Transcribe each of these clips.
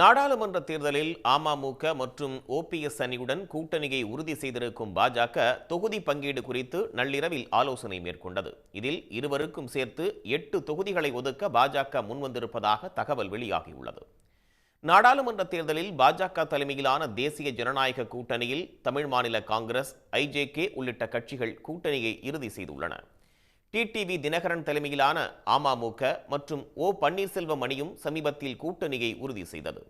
நாடாளுமன்ற தேர்தலில் அமமுக மற்றும் ஓபிஎஸ் அணியுடன் கூட்டணியை உறுதி செய்திருக்கும் பாஜக தொகுதி பங்கீடு குறித்து நள்ளிரவில் ஆலோசனை மேற்கொண்டது. இதில் இருவருக்கும் சேர்த்து எட்டு தொகுதிகளை ஒதுக்க பாஜக முன்வந்திருப்பதாக தகவல் வெளியாகியுள்ளது. நாடாளுமன்ற தேர்தலில் பாஜக தலைமையிலான தேசிய ஜனநாயக கூட்டணியில் தமிழ் மாநில காங்கிரஸ் ஐஜேகே உள்ளிட்ட கட்சிகள் கூட்டணியை இறுதி செய்துள்ளன. டிடிவி தினகரன் தலைமையிலான அமமுக மற்றும் ஓ பன்னீர்செல்வம் அணியும் சமீபத்தில் கூட்டணியை உறுதி செய்தது.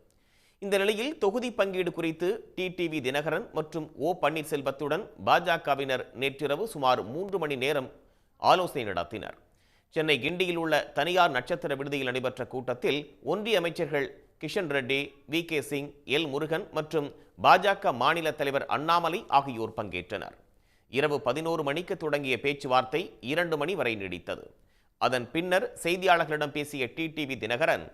இந்த நிலையில் தொகுதி பங்கீடு குறித்து டிடிவி தினகரன் மற்றும் ஓ பன்னீர்செல்வத்துடன் பாஜகவினர் நேற்றிரவு சுமார் மூன்று மணி நேரம் ஆலோசனை நடத்தினர். சென்னை கிண்டியில் உள்ள தனியார் நட்சத்திர விடுதியில் நடைபெற்ற கூட்டத்தில் ஒன்றிய அமைச்சர்கள் Kishan Reddy V K Singh L Murugan மற்றும் பாஜக மாநில தலைவர் அண்ணாமலை ஆகியோர் பங்கேற்றனர். இரவு பதினோரு மணிக்கு தொடங்கிய பேச்சுவார்த்தை இரண்டு மணி வரை நீடித்தது. அதன் பின்னர் செய்தியாளர்களிடம் பேசிய டிடிவி தினகரன்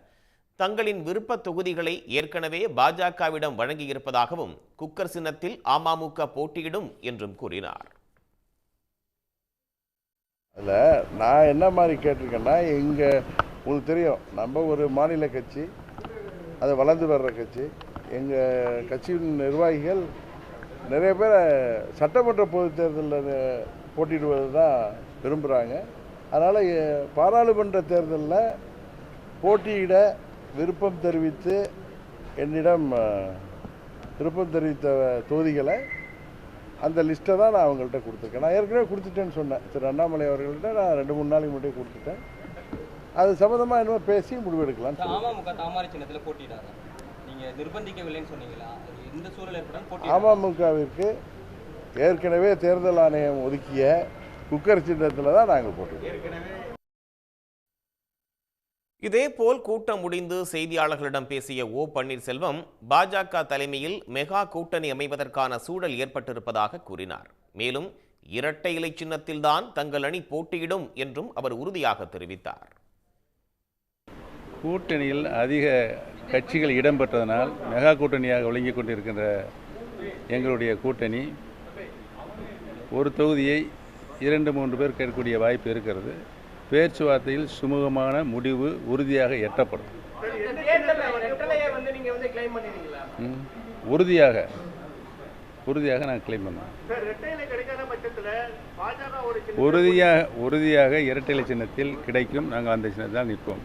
தங்களின் விருப்ப தொகுதிகளை ஏற்கனவே பாஜகவிடம் வழங்கியிருப்பதாகவும் குக்கர் சின்னத்தில் அமமுக போட்டியிடும் என்றும் கூறினார். அதில் நான் என்ன மாதிரி கேட்டிருக்கேன்னா இங்கே உங்களுக்கு தெரியும் நம்ம ஒரு மாநில கட்சி அது வளர்ந்து வர்ற கட்சி. எங்கள் கட்சியின் நிர்வாகிகள் நிறைய பேர் சட்டமன்ற பொதுத் தேர்தலில் போட்டியிடுவது தான் விரும்புகிறாங்க அதனால் பாராளுமன்ற தேர்தலில் போட்டியிட விருப்பம் தெரிவித்து என்னிடம் விருப்பம் தெரிவித்த தொகுதிகளை அந்த லிஸ்ட்டை தான் நான் அவங்கள்ட்ட கொடுத்துருக்கேன். நான் ஏற்கனவே கொடுத்துட்டேன்னு சொன்னேன். திரு அண்ணாமலை அவர்கள்ட்ட நான் ரெண்டு மூணு நாளைக்கு முன்னாடி கொடுத்துட்டேன். அது சம்மந்தமாக என்னமோ பேசி முடிவெடுக்கலாம்னு சார், சொல்லுவேன் அமமுக தாமரை சின்னத்தில் போட்டியிடாங்க நீங்க நிர்பந்திக்கவில்லைன்னு சொன்னீங்களா சூழல் அமமுகவிற்கு ஏற்கனவே தேர்தல் ஆணையம் ஒதுக்கிய குக்கர் சின்னத்தில் தான் நாங்கள் போட்டிருக்கோம் இதேபோல் கூட்டம் முடிந்து செய்தியாளர்களிடம் பேசிய ஓ பன்னீர்செல்வம் பாஜக தலைமையில் மெகா கூட்டணி அமைவதற்கான சூழல் ஏற்பட்டிருப்பதாக கூறினார். மேலும் இரட்டை இலை சின்னத்தில்தான் தங்கள் அணி போட்டியிடும் என்றும் அவர் உறுதியாக தெரிவித்தார். கூட்டணியில் அதிக கட்சிகள் இடம்பெற்றதனால் மெகா கூட்டணியாக ஒழுங்கிக் கொண்டிருக்கின்ற எங்களுடைய கூட்டணி ஒரு தொகுதியை இரண்டு மூன்று பேர் கேட்கக்கூடிய வாய்ப்பு இருக்கிறது. பேச்சுவார்த்தையில் சுமூகமான முடிவு உறுதியாக எட்டப்படும். உறுதியாக உறுதியாக நான் கிளைம் பண்ணுவேன். உறுதியாக உறுதியாக இரட்டை சின்னத்தில் கிடைக்கும். நாங்கள் அந்த சின்னத்தில் நிற்போம்.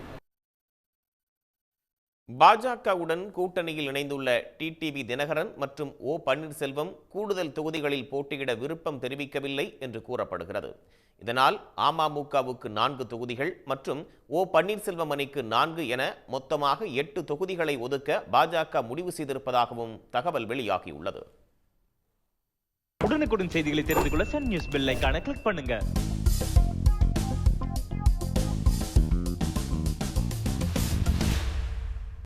பாஜகவுடன் கூட்டணியில் இணைந்துள்ள டிடிவி தினகரன் மற்றும் ஓ பன்னீர்செல்வம் கூடுதல் தொகுதிகளில் போட்டியிட விருப்பம் தெரிவிக்கவில்லை என்று கூறப்படுகிறது. இதனால் அமமுகவுக்கு நான்கு தொகுதிகள் மற்றும் ஓ பன்னீர்செல்வம் அணிக்கு நான்கு என மொத்தமாக எட்டு தொகுதிகளை ஒதுக்க பாஜக முடிவு செய்திருப்பதாகவும் தகவல் வெளியாகியுள்ளது. உடனுக்குடன் செய்திகளை தெரிந்து கொள்ள சன் நியூஸ் பெல் கிளிக் பண்ணுங்க.